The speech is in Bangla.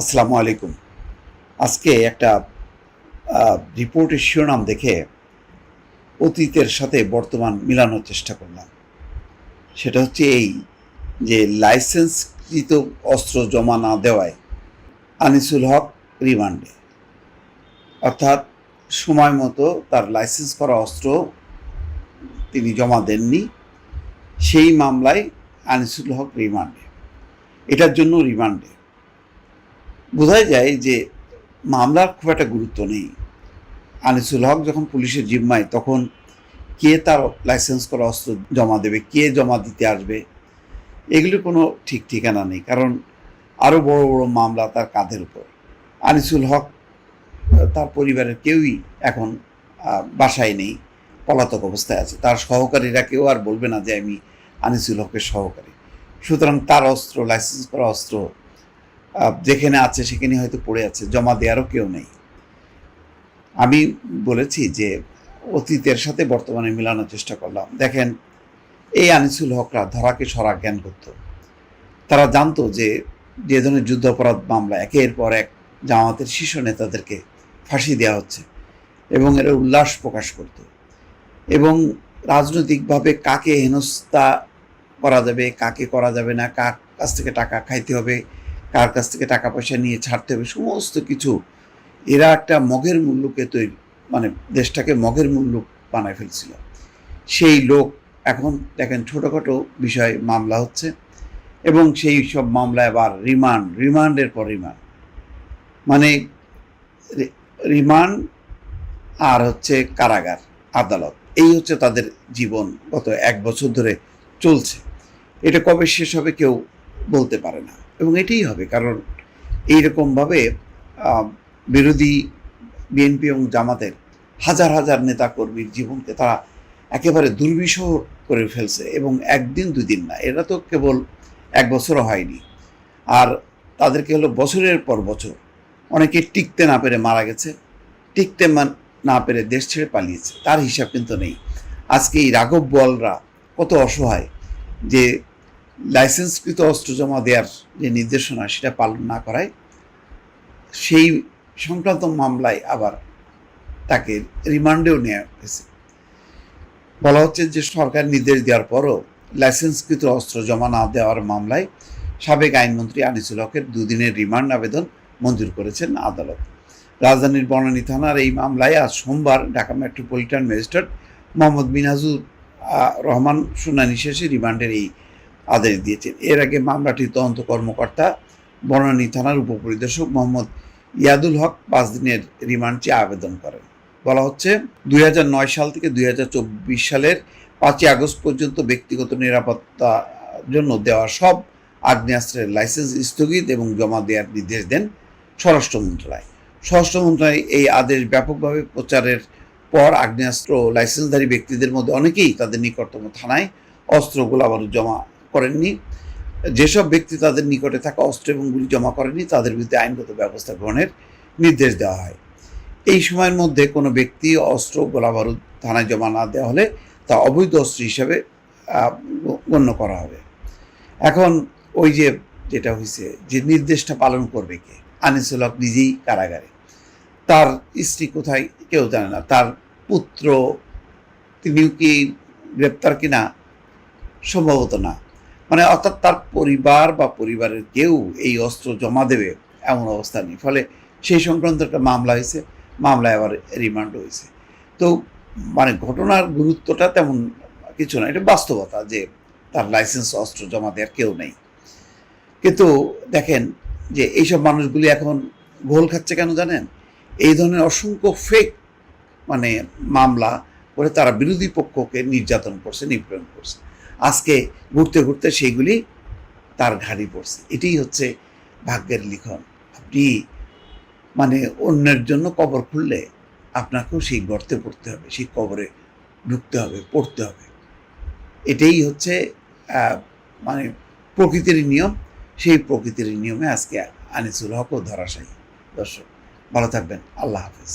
আসসালামু আলাইকুম। আজকে একটা রিপোর্টের শিরোনাম দেখে অতীতের সাথে বর্তমান মিলানোর চেষ্টা করলাম। সেটা হচ্ছে এই যে লাইসেন্সকৃত অস্ত্র জমা না দেওয়ায় আনিসুল হক রিমান্ডে। অর্থাৎ সময় মতো তার লাইসেন্স করা অস্ত্র তিনি জমা দেননি, সেই মামলায় আনিসুল হক রিমান্ডে। এটার জন্য রিমান্ডে। বোঝাই যায় যে মামলার খুব একটা গুরুত্ব নেই। আনিসুল হক যখন পুলিশের জিম্মায়, তখন কে তার লাইসেন্স করা অস্ত্র জমা দেবে, কে জমা দিতে আসবে, এগুলির কোনো ঠিক ঠিকানা নেই, কারণ আরও বড় বড় মামলা তার কাঁধের উপর। আনিসুল হক, তার পরিবারের কেউই এখন বাসায় নেই, পলাতক অবস্থায় আছে। তার সহকারীরা কেউ আর বলবে না যে আমি আনিসুল হকের সহকারী। সুতরাং তার অস্ত্র, লাইসেন্স করা অস্ত্র যেখানে আছে, সেখানে হয়তো পড়ে আছে, জমা দেওয়ারও কেউ নেই। আমি বলেছি যে অতীতের সাথে বর্তমানে মেলানোর চেষ্টা করলাম। দেখেন, এই আনিসুল হকরা ধরাকে সরা জ্ঞান করত। তারা জানতো যে যে ধরনের যুদ্ধাপরাধ মামলা, একের পর এক জামাতের শীর্ষ নেতাদেরকে ফাঁসি দেওয়া হচ্ছে এবং এরা উল্লাস প্রকাশ করত। এবং রাজনৈতিকভাবে কাকে হেনস্থা করা যাবে, কাকে করা যাবে না, কার কাছ থেকে টাকা খাইতে হবে কার কাছ থেকে টাকা পয়সা নিয়ে ছাড়তে হবে, সমস্ত কিছু। এরা একটা মগের মূল্যকে তৈরি মানে দেশটাকে মগের মূল্য বানায় ফেলছিল। সেই লোক এখন দেখেন ছোটোখাটো বিষয়ে মামলা হচ্ছে এবং সেই সব মামলা আবার রিমান্ড, রিমান্ডের পর রিমান্ড। মানে রিমান্ড আর হচ্ছে কারাগার, আদালত। এই হচ্ছে তাদের জীবন গত এক বছর ধরে চলছে। এটা কবে শেষ হবে কেউ বলতে পারে না। এবং এটাই হবে, কারণ এইরকমভাবে বিরোধী বিএনপি এবং জামাতের হাজার হাজার নেতাকর্মীর জীবনকে তারা একেবারে দুর্বিষহ করে ফেলছে এবং একদিন দুই দিন না, এরা তো কেবল এক বছরও হয়নি। আর তাদেরকে হলো বছরের পর বছর, অনেকে টিকতে না পেরে মারা গেছে, টিকতে না পেরে দেশ ছেড়ে পালিয়েছে, তার হিসাব কিন্তু নেই। আজকে এই রাঘব বলরা কত অসহায় যে লাইসেন্সকৃত অস্ত্র জমা দেওয়ার যে নির্দেশনা সেটা পালন না করায় সেই সংক্রান্ত মামলায় আবার তাকে রিমান্ডেও নেওয়া হয়েছে। বলা হচ্ছে যে সরকার নির্দেশ দেওয়ার পরও লাইসেন্সকৃত অস্ত্র জমা না দেওয়ার মামলায় সাবেক আইনমন্ত্রী আনিসুল হকের দুদিনের রিমান্ড আবেদন মঞ্জুর করেছেন আদালত। রাজধানীর বনানী থানার এই মামলায় আজ সোমবার ঢাকা মেট্রোপলিটন ম্যাজিস্ট্রেট মোহাম্মদ মিনাজুর রহমান শুনানি শেষে রিমান্ডের এই আদেশ দিয়েছেন। এর আগে মামলাটির তদন্ত কর্মকর্তা বনানী থানার উপপরিদর্শক মোহাম্মদ ইয়াদুল হক পাঁচ দিনের রিমান্ড চেয়ে আবেদন করেন। বলা হচ্ছে, দুই হাজার নয় সাল থেকে দুই হাজার চব্বিশ সালের পাঁচই আগস্ট পর্যন্ত ব্যক্তিগত নিরাপত্তার জন্য দেওয়া সব আগ্নেয়াস্ত্রের লাইসেন্স স্থগিত এবং জমা দেওয়ার নির্দেশ দেন স্বরাষ্ট্র মন্ত্রণালয়। স্বরাষ্ট্র মন্ত্রণালয় এই আদেশ ব্যাপকভাবে প্রচারের পর আগ্নেয়াস্ত্র লাইসেন্সধারী ব্যক্তিদের মধ্যে অনেকেই তাদের নিকটতম থানায় অস্ত্র গোলাবারুদ জমা করেননি। যেসব ব্যক্তি তাদের নিকটে থাকা অস্ত্র এবং গুলি জমা করেনি তাদের বিরুদ্ধে আইনগত ব্যবস্থা গ্রহণের নির্দেশ দেওয়া হয়। এই সময়ের মধ্যে কোনো ব্যক্তি অস্ত্র গোলাবারুদ থানায় জমা না দেওয়া হলে তা অবৈধ অস্ত্র হিসাবে গণ্য করা হবে। এখন ওই যে যেটা হয়েছে যে নির্দেশটা পালন করবে কে? আনিসুল হক নিজেই কারাগারে। তার স্ত্রী কোথায় কেউ জানে না। তার পুত্র, তিনিও কি গ্রেপ্তার কিনা? সম্ভবত না। মানে অর্থাৎ তার পরিবার বা পরিবারের কেউ এই অস্ত্র জমা দেবে এমন অবস্থা নেই। ফলে সেই সংক্রান্ত একটা মামলা হয়েছে, মামলায় আবার রিমান্ড হয়েছে। তো মানে ঘটনার গুরুত্বটা তেমন কিছু না, এটা বাস্তবতা যে তার লাইসেন্স অস্ত্র জমা দেওয়ার কেউ নেই। কিন্তু দেখেন যে এইসব মানুষগুলি এখন ঘোল খাচ্ছে কেন জানেন? এই ধরনের অসংখ্য ফেক মানে মামলা করে তারা বিরোধী পক্ষকে নির্যাতন করছে, নিপীড়ন করছে। আজকে ঘুরতে ঘুরতে সেইগুলি তার ঘাড়ি পড়ছে। এটাই হচ্ছে ভাগ্যের লিখন। আপনি মানে অন্যের জন্য কবর খুললে আপনাকেও সেই গর্তে পড়তে হবে, সেই কবরে ঢুকতে হবে, পড়তে হবে। এটাই হচ্ছে মানে প্রকৃতির নিয়ম। সেই প্রকৃতির নিয়মে আজকে আনিসুল হকও ধরাশায়ী। দর্শক, ভালো থাকবেন। আল্লাহ হাফেজ।